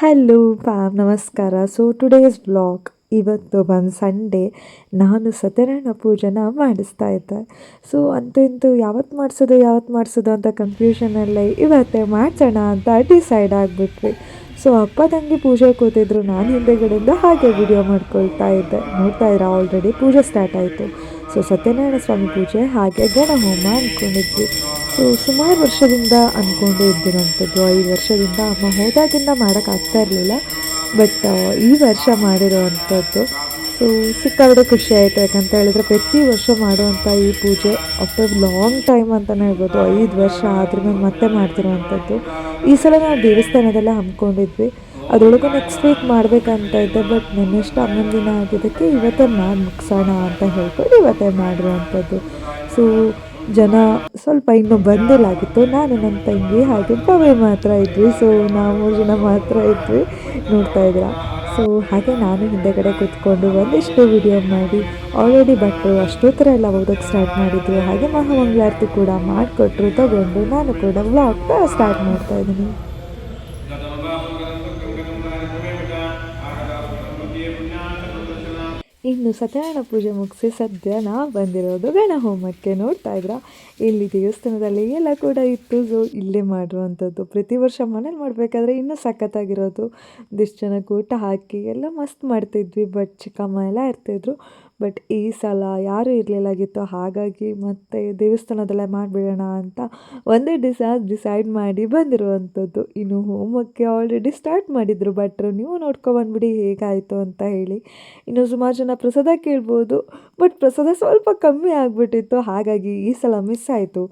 Hello fam ನಮಸ್ಕಾರ so today's blog ಇವತ್ತು ಬಂದು ಸಂಡೇ ನಾನು ಸತ್ಯನಾರಾಯಣ ಪೂಜೆನ ಮಾಡಿಸ್ತಾ ಇದ್ದೆ. ಸೊ ಅಂತೂ ಯಾವತ್ತು ಮಾಡಿಸೋದು ಯಾವತ್ತು ಮಾಡಿಸೋದು ಅಂತ ಕನ್ಫ್ಯೂಷನಲ್ಲೇ ಇವತ್ತೇ ಮಾಡ್ಸೋಣ ಅಂತ ಡಿಸೈಡ್ ಆಗಿಬಿಟ್ವಿ. ಸೊ ಅಪ್ಪ ತಂಗಿ ಪೂಜೆ ಕೂತಿದ್ರು. ನಾನು ಹಿಂದೆಗಡೆಯಿಂದ ಹಾಗೆ ವಿಡಿಯೋ ಮಾಡ್ಕೊಳ್ತಾ ಇದ್ದೆ. ನೋಡ್ತಾ ಇದ್ರೆ ಆಲ್ರೆಡಿ ಪೂಜೆ ಸ್ಟಾರ್ಟ್ ಆಯಿತು. ಸೊ ಸತ್ಯನಾರಾಯಣ ಸ್ವಾಮಿ ಪೂಜೆ ಹಾಗೆ ಗಣ ಹೋಮ ಅಂದ್ಕೊಂಡಿದ್ವಿ ಸೊ ಸುಮಾರು ವರ್ಷದಿಂದ ಅಂದ್ಕೊಂಡು ಇದ್ದಿರೋಂಥದ್ದು. ಐದು ವರ್ಷದಿಂದ ಅಮ್ಮ ಹೋದಾಗಿಂದ ಮಾಡೋಕ್ಕಾಗ್ತಾ ಇರಲಿಲ್ಲ. ಬಟ್ ಈ ವರ್ಷ ಮಾಡಿರೋವಂಥದ್ದು ಸೊ ಸಿಕ್ಕಾಬಿಟ್ಟೆ ಖುಷಿ ಆಯಿತು. ಯಾಕಂತ ಹೇಳಿದ್ರೆ ಪ್ರತಿ ವರ್ಷ ಮಾಡುವಂಥ ಈ ಪೂಜೆ ಆಫ್ಟರ್ ಲಾಂಗ್ ಟೈಮ್ ಅಂತಲೇ ಹೇಳ್ಬೋದು. ಐದು ವರ್ಷ ಆದ್ರೂ ಮೇಲೆ ಮತ್ತೆ ಮಾಡ್ತಿರೋವಂಥದ್ದು ಈ ಸಲ ನಾವು ದೇವಸ್ಥಾನದಲ್ಲೇ ಹಮ್ಮಿಕೊಂಡಿದ್ವಿ. ಅದರೊಳಗೆ ನೆಕ್ಸ್ಟ್ ವೀಕ್ ಮಾಡಬೇಕಂತ ಇದ್ದೆ. ಬಟ್ ನೆನ್ನೆಷ್ಟು ಹನ್ನೊಂದು ದಿನ ಆಗಿದ್ದಕ್ಕೆ ಇವತ್ತೇ ಮಾಡಿ ಮುಗಿಸೋಣ ಅಂತ ಹೇಳ್ಕೊಂಡು ಇವತ್ತೇ ಮಾಡಿರುವಂಥದ್ದು ಸೊ ಜನ ಸ್ವಲ್ಪ ಇನ್ನು ಬಂದಿಲ್ಲಾಗಿತ್ತು ನಾನು ನನ್ನ ತಂಗಿ ಹಾಗೆ ಪವೆ ಮಾತ್ರ ಇದ್ವಿ. ಸೊ ನಾವು ಜನ ಮಾತ್ರ ಇದ್ವಿ. ನೋಡ್ತಾ ಇದ್ರ ಸೊ ಹಾಗೆ ನಾನು ಹಿಂದೆಗಡೆ ಕೂತ್ಕೊಂಡು ಒಂದಿಷ್ಟು ವಿಡಿಯೋ ಮಾಡಿ ಆಲ್ರೆಡಿ ಭಟ್ರು ಥರ ಎಲ್ಲ ಓದೋಕ್ಕೆ ಸ್ಟಾರ್ಟ್ ಮಾಡಿದ್ರು ಹಾಗೆ ಮಹಾಮಂಗಳಾರತಿ ಕೂಡ ಮಾಡಿಕೊಟ್ರು. ತಗೊಂಡು ನಾನು ಕೂಡ ವ್ಲಾಗ್ನ ಸ್ಟಾರ್ಟ್ ಮಾಡ್ತಾ ಇದ್ದೀನಿ. ಇನ್ನು ಸತ್ಯನಾರಾಯಣ ಪೂಜೆ ಮುಗಿಸಿ ಸದ್ಯ ನಾವು ಬಂದಿರೋದು ಗಣಹೋಮಕ್ಕೆ ನೋಡ್ತಾ ಇದ್ರ? ಇಲ್ಲಿ ದೇವಸ್ಥಾನದಲ್ಲಿ ಎಲ್ಲ ಕೂಡ ಇತ್ತು. ಸೊ ಇಲ್ಲೇ ಮಾಡುವಂಥದ್ದು. ಪ್ರತಿ ವರ್ಷ ಮನೇಲಿ ಮಾಡಬೇಕಾದ್ರೆ ಇನ್ನೂ ಸಖತ್ತಾಗಿರೋದು. ಒಂದಿಷ್ಟು ಜನಕ್ಕೆ ಊಟ ಹಾಕಿ ಎಲ್ಲ ಮಸ್ತ್ ಮಾಡ್ತಿದ್ವಿ. ಬಟ್ ಚಿಕ್ಕಮ್ಮ ಎಲ್ಲ ಇರ್ತಿದ್ರು. ಬಟ್ ಈ ಸಲ ಯಾರೂ ಇರಲಿಲ್ಲಾಗಿತ್ತು. ಹಾಗಾಗಿ ಮತ್ತೆ ದೇವಸ್ಥಾನದಲ್ಲೇ ಮಾಡಿಬಿಡೋಣ ಅಂತ ಒಂದೇ ದಿವಸ ಡಿಸೈಡ್ ಮಾಡಿ ಬಂದಿರುವಂಥದ್ದು. ಇನ್ನು ಹೋಮಕ್ಕೆ ಆಲ್ರೆಡಿ ಸ್ಟಾರ್ಟ್ ಮಾಡಿದರು ಭಟ್ರು ನೀವು ನೋಡ್ಕೊಬಂದ್ಬಿಡಿ ಹೇಗಾಯಿತು ಅಂತ ಹೇಳಿ. ಇನ್ನು ಸುಮಾರು ಜನ ಪ್ರಸಾದ ಕೇಳ್ಬೋದು ಬಟ್ ಪ್ರಸಾದ ಸ್ವಲ್ಪ ಕಮ್ಮಿ ಆಗಿಬಿಟ್ಟಿತ್ತು. ಹಾಗಾಗಿ ಈ ಸಲ ಮಿಸ್ ಆಯಿತು.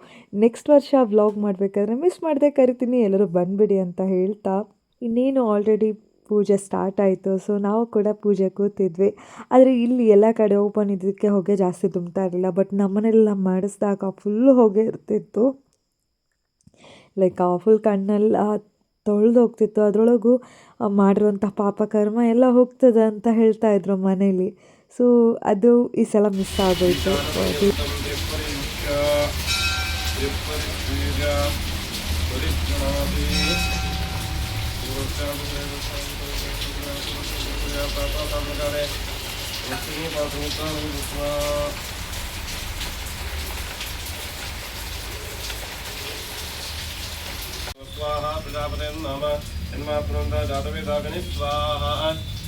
ನೆಕ್ಸ್ಟ್ ವರ್ಷ ವ್ಲಾಗ್ ಮಾಡಬೇಕಾದ್ರೆ ಮಿಸ್ ಮಾಡದೆ ಕರಿತೀನಿ. ಎಲ್ಲರೂ ಬಂದುಬಿಡಿ ಅಂತ ಹೇಳ್ತಾ. ಇನ್ನೇನು ಆಲ್ರೆಡಿ ಪೂಜೆ ಸ್ಟಾರ್ಟ್ ಆಯಿತು. ಸೊ ನಾವು ಕೂಡ ಪೂಜೆ ಕೂತಿದ್ವಿ. ಆದರೆ ಇಲ್ಲಿ ಎಲ್ಲ ಕಡೆ ಓಪನ್ ಇದ್ದಕ್ಕೆ ಹೊಗೆ ಜಾಸ್ತಿ ತುಂಬ್ತಾ ಇರಲಿಲ್ಲ. ಬಟ್ ನಮ್ಮನೆಲ್ಲ ಮಾಡಿಸಿದಾಗ ಫುಲ್ಲು ಹೊಗೆ ಇರ್ತಿತ್ತು. ಲೈಕ್ ಆ ಫುಲ್ ಕಣ್ಣೆಲ್ಲ ತೊಳೆದು ಹೋಗ್ತಿತ್ತು. ಅದರೊಳಗೂ ಮಾಡಿರುವಂಥ ಪಾಪಕರ್ಮ ಎಲ್ಲ ಹೋಗ್ತದೆ ಅಂತ ಹೇಳ್ತಾ ಇದ್ರು ಮನೇಲಿ. ಸೊ ಅದು ಈ ಸಲ ಮಿಸ್ ಆಗೋಯ್ತು. स्वाहा प्रजापते नाम जन्मात्मनन्ता जातवेदागनि स्वाहा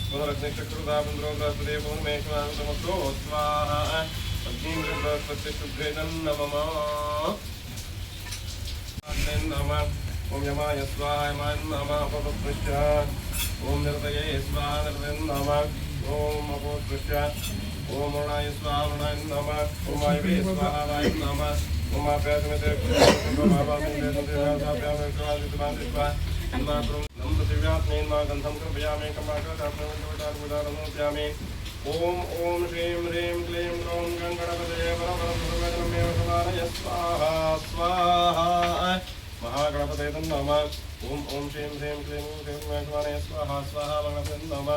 पुनरग्निचक्रुदा पुन्द्रो बृहस्पति पूर्णमेश्वरान्तमग्रो स्वाहा अग्निन्द्र बृहस्पति शुभ्रे नमः नम ओम यमाय स्वाय मान्नमापपुष्य ओम निरतये स्वानृन्नम ॐ ओम ओम वरुणाय स्वावृणाय नम। ओम स्वाहाय नम उमाप्यासमिते गन्धं कृपयामि कमाकृतात्मविदारमोप्यामि श्रीं ह्रीं क्लीं ग्लौं गङ्गणपदये स्वाहा स्वाहा महागणपते नम। ॐ ॐ श्रीं ह्रीं क्लीं क्लीं समानय स्वाहा स्वाहा गणपते नम।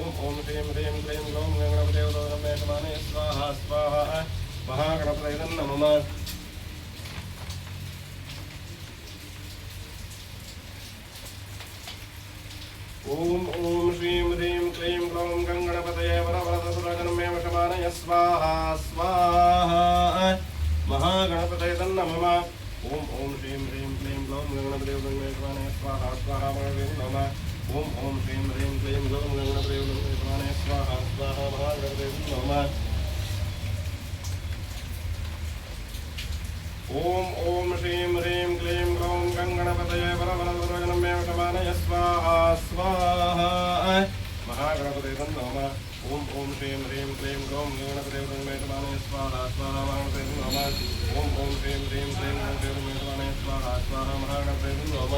ॐ ॐ श्रीं ह्रीं क्लीं ग्लौं गङ्गणपते समानय स्वाहा स्वाहा महागणपते नमः। ॐ ॐ श्रीं ह्रीं क्लीं ग्लौं गङ्गणपतये वरवरदसुरगणमे वशमानय स्वाहा स्वाहा महागणपतये तन्नमः ॐ ॐ श्रीं ह्रीं ஓம் ஓம் ஹ்ரீம் ஹ்ரீம் க்ளீம் க்ளோம் கணபதியோதங்கேஸ்வரானே ஸ்வாஹா ஸ்வாஹா மகாகணபதியோதம் நம ஓம் ஓம் ஹ்ரீம் ஹ்ரீம் க்ளீம் க்ளௌம் கங்கணபதயே வரவரவரகணமே ஸ்வாஹா ஸ்வாஹா மகாகணபதியோதம் நம ഓം ഓം ശ്രീം ഹ്രീം ക്ലീം ക്ലോം ഗണപതിമേട്ടമാണ് സ്വാഹ സ്വാഹ ഓം ഓം ശ്രീം ഹ്രീം ക്ലീം ഗണപതിമേട്ടമാണ് സ്വാഹ സ്വാഹ മഹാഗണപതി നമ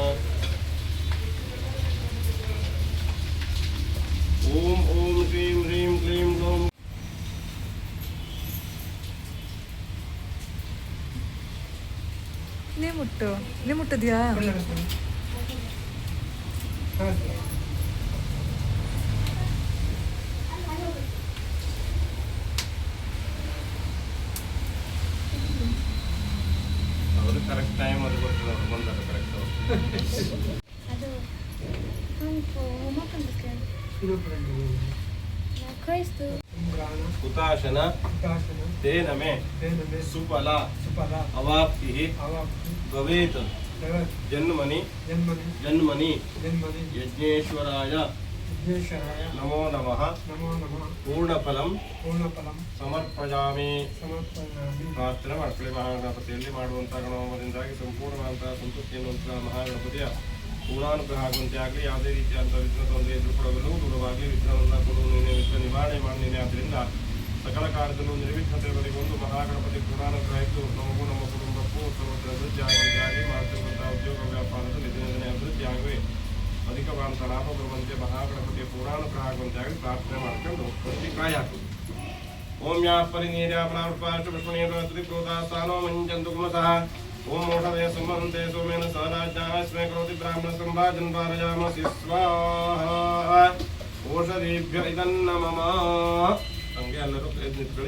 ഓം ഓം ശ്രീം ഹ്രീം ക്ലീം ക്ലോം നീ മുട്ടോ? നീ മുട്ടതിയാ? ಕ್ರೈಸ್ತು. ತೇನ ತೇನಮೆ. ಸುಫಲ. ಅವಾಪ್ತಿ ಭವೇತ್ ಜನ್ಮನಿ. ಜನ್ಮನಿ. ಯಜ್ಞೇಶ್ವರಾಯ. ನಮೋ ನಮಃ. ಪೂರ್ಣಫಲಂ. ಸಮರ್ಪಯಾಮಿ. ಪ್ರಾರ್ಥನೆ ಮಾಡ್ಕೊಳ್ಳಿ ಮಹಾಗಣಪತಿಯಲ್ಲಿ ಮಾಡುವಂತಹ ಗಣಹೋಮದಿಂದಾಗಿ ಸಂಪೂರ್ಣವಾದಂತಹ ಸಂತೃಪ್ತಿಯನ್ನು ಹೊಂದಿದ ಮಹಾಗಣಪತಿಯ. ಪೂರ್ಣಾನುಗ್ರಹ ಆಗುವಂತೆ ಆಗಲಿ ಯಾವುದೇ ರೀತಿಯಾದಂತಹ ವಿಘ್ನ ತೊಂದರೆ ಎದುರುಪಡಲು ದೂರವಾಗಲಿ ವಿಘ್ನವನ್ನ ಕೊಡು ನೀನೆ ವಿಘ್ನ ನಿವಾರಣೆ ಮಾಡಿ ನೀನೆ ಆದ್ದರಿಂದ ಸಕಲ ಕಾರ್ಯದಲ್ಲೂ ನಿರ್ವಿಘ್ನತೆ ಬರೆಗೊಂಡು ಮಹಾಗಣಪತಿ ಪೂರ್ಣಾನುಗ್ರಹ ಇದ್ದು ನಮಗೂ ನಮ್ಮ ಕುಟುಂಬಕ್ಕೂ ಸರ್ವತ್ರ ಅಭಿವೃದ್ಧಿ ಆಗುವಂತೆ ಆಗಲಿ ಮಾಡುತ್ತಿರುವಂತಹ ಉದ್ಯೋಗ ವ್ಯಾಪಾರದಲ್ಲಿ ದಿನ ದಿನ ಅಭಿವೃದ್ಧಿ ಆಗಲಿ ಅಧಿಕವಾದಂತಹ ಲಾಭ ಬರುವಂತೆ ಮಹಾಗಣಪತಿಯ ಪೂರ್ಣಾನುಗ್ರಹ ಆಗುವಂತೆ ಆಗಲಿ ಪ್ರಾರ್ಥನೆ ಮಾಡ್ಕೊಂಡು ಪ್ರತಿ ಕಾಯಿ ಹಾಕುದು ಓಂ ಯಾ ಪರಿನೀರ್ಯಾಪಣಾರ್ಪಾಷ್ಟು ಪುಷ್ಪಣೀಯತಿ ಕ್ರೋಧಾಸ್ಥಾನೋ ಮಂಜಂತು ಕುಮತಃ ಓಂ ओमोषधे सुमन्ते सोमेन स राज्ञाः स्मे करोति ब्राह्मणसम्भाजन् पारयामसि स्वाहा ओषधीभ्य इदन्न मम अङ्गे अल्लरो प्रयत्नित्कळि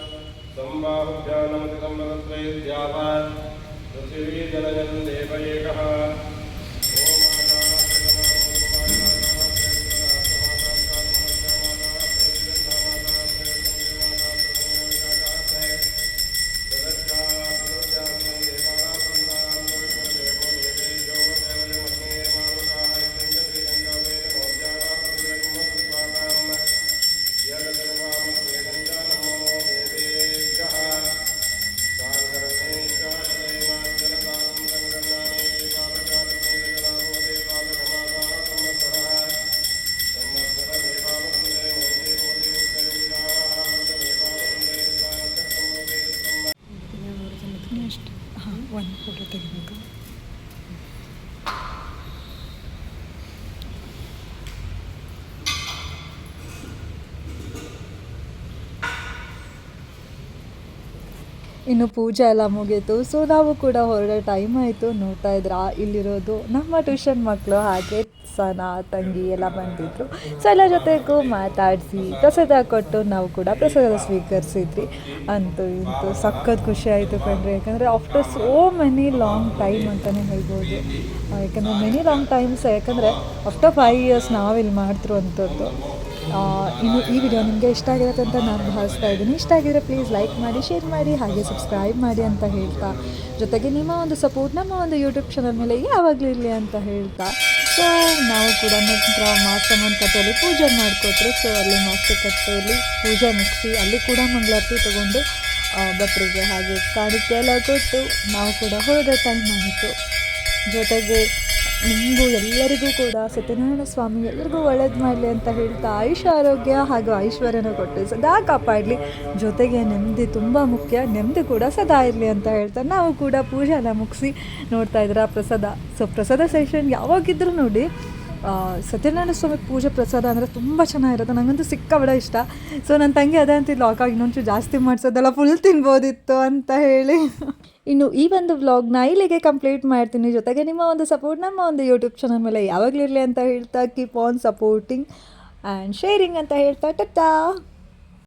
సంబాహుభ్యానమతికం వదత్వైద్యావా పృథివీజలయం దేవ ఏకః ಒಂದು ಫೋಟೋ ತೆಗಿಬೇಕು. ಇನ್ನು ಪೂಜೆ ಎಲ್ಲ ಮುಗೀತು. ಸೊ ನಾವು ಕೂಡ ಹೊರಡೋ ಟೈಮ್ ಆಯಿತು. ನೋಡ್ತಾ ಇದ್ರ? ಇಲ್ಲಿರೋದು ನಮ್ಮ ಟ್ಯೂಷನ್ ಮಕ್ಕಳು ಹಾಗೆ. ಸನ, ತಂಗಿ ಎಲ್ಲ ಬಂದಿದ್ರು. ಸೊ ಎಲ್ಲ ಜೊತೆಗೂ ಮಾತಾಡಿಸಿ, ಪ್ರಸಾದ ಕೊಟ್ಟು ನಾವು ಕೂಡ ಪ್ರಸಾದ ಸ್ವೀಕರಿಸಿದ್ವಿ. ಅಂತೂ ಇಂತೂ ಸಖತ್ ಖುಷಿ ಆಯಿತು ಕಣ್ರಿ. ಯಾಕಂದರೆ after so many long time ಅಂತಲೇ ಹೇಳ್ಬೋದು. ಯಾಕಂದರೆ ಮೆನಿ ಲಾಂಗ್ ಟೈಮ್ಸ್ ಯಾಕಂದರೆ ಆಫ್ಟರ್ ಫೈವ್ ಇಯರ್ಸ್ ನಾವಿಲ್ಲಿ ಮಾಡ್ತಿರೋ ಅಂಥದ್ದು ಇನ್ನು ಈ ವಿಡಿಯೋ ನಿಮಗೆ ಇಷ್ಟ ಆಗಿರುತ್ತೆ ಅಂತ ನಾನು ಭಾವಿಸ್ತಾ ಇದ್ದೀನಿ. ಇಷ್ಟ ಆಗಿದ್ರೆ ಪ್ಲೀಸ್ ಲೈಕ್ ಮಾಡಿ ಶೇರ್ ಮಾಡಿ, ಹಾಗೆ ಸಬ್ಸ್ಕ್ರೈಬ್ ಮಾಡಿ ಅಂತ ಹೇಳ್ತಾ. ಜೊತೆಗೆ ನಿಮ್ಮ ಒಂದು ಸಪೋರ್ಟ್ ನಮ್ಮ ಒಂದು ಯೂಟ್ಯೂಬ್ ಚಾನಲ್ ಮೇಲೆ ಯಾವಾಗಲೂ ಇರಲಿ ಅಂತ ಹೇಳ್ತಾ. ಸೊ ನಾವು ಕೂಡ ನಂತರ ಮಾಸ್ತಮ್ಮನ ಕಥೆಯಲ್ಲಿ ಪೂಜೆ ಮಾಡಿಕೊಟ್ರು. ಸೊ ಅಲ್ಲಿ ಮಾಸ್ಟರ್ ಕಥೆಯಲ್ಲಿ ಪೂಜೆ ಮುಗಿಸಿ ಅಲ್ಲಿ ಕೂಡ ಮಂಗಳಾರತಿ ತಗೊಂಡು ಭಟ್ರಿಗೆ ಹಾಗೆ ಕಾಣಿಕೆ ಎಲ್ಲ ಕೊಟ್ಟು ನಾವು ಕೂಡ ಹೊರಡೋ ಟೈಮ್ ಆಯಿತು. ಜೊತೆಗೆ ನಿಮಗೂ ಎಲ್ಲರಿಗೂ ಕೂಡ ಸತ್ಯನಾರಾಯಣ ಸ್ವಾಮಿ ಎಲ್ಲರಿಗೂ ಒಳ್ಳೇದು ಮಾಡಲಿ ಅಂತ ಹೇಳ್ತಾ ಆಯುಷ ಆರೋಗ್ಯ ಹಾಗೂ ಐಶ್ವರ್ಯನ ಕೊಟ್ಟು ಸದಾ ಕಾಪಾಡಲಿ. ಜೊತೆಗೆ ನೆಮ್ಮದಿ ತುಂಬ ಮುಖ್ಯ. ನೆಮ್ಮದಿ ಕೂಡ ಸದಾ ಇರಲಿ ಅಂತ ಹೇಳ್ತಾ ನಾವು ಕೂಡ ಪೂಜೆ ಎಲ್ಲ ಮುಗಿಸಿ ನೋಡ್ತಾ ಇದ್ರ ಪ್ರಸಾದ. ಸೊ ಪ್ರಸಾದ ಸೆಷನ್ ಯಾವಾಗಿದ್ದರೂ ನೋಡಿ. ಸತ್ಯನಾರಾಯಣ ಸ್ವಾಮಿ ಪೂಜೆ ಪ್ರಸಾದ ಅಂದರೆ ತುಂಬ ಚೆನ್ನಾಗಿರುತ್ತೆ. ನನಗಂತೂ ಸಿಕ್ಕಾಬಿಡ ಇಷ್ಟ. ಸೊ ನನ್ನ ತಂಗಿ ಅದೇ ಅಂತ ಲಾಕಾಗಿ ಇನ್ನೊಂಚೂರು ಜಾಸ್ತಿ ಮಾಡಿಸೋದೆಲ್ಲ ಫುಲ್ ತಿನ್ಬೋದಿತ್ತು ಅಂತ ಹೇಳಿ. ಇನ್ನು ಈ ಒಂದು ವ್ಲಾಗ್ನ ಇಲ್ಲಿಗೆ ಕಂಪ್ಲೀಟ್ ಮಾಡ್ತೀನಿ. ಜೊತೆಗೆ ನಿಮ್ಮ ಒಂದು ಸಪೋರ್ಟ್ ನಮ್ಮ ಒಂದು ಯೂಟ್ಯೂಬ್ ಚಾನಲ್ ಮೇಲೆ ಯಾವಾಗಲಿರಲಿ ಅಂತ ಹೇಳ್ತಾ keep on supporting and sharing ಅಂತ ಹೇಳ್ತಾ ಟಟ್ಟಾ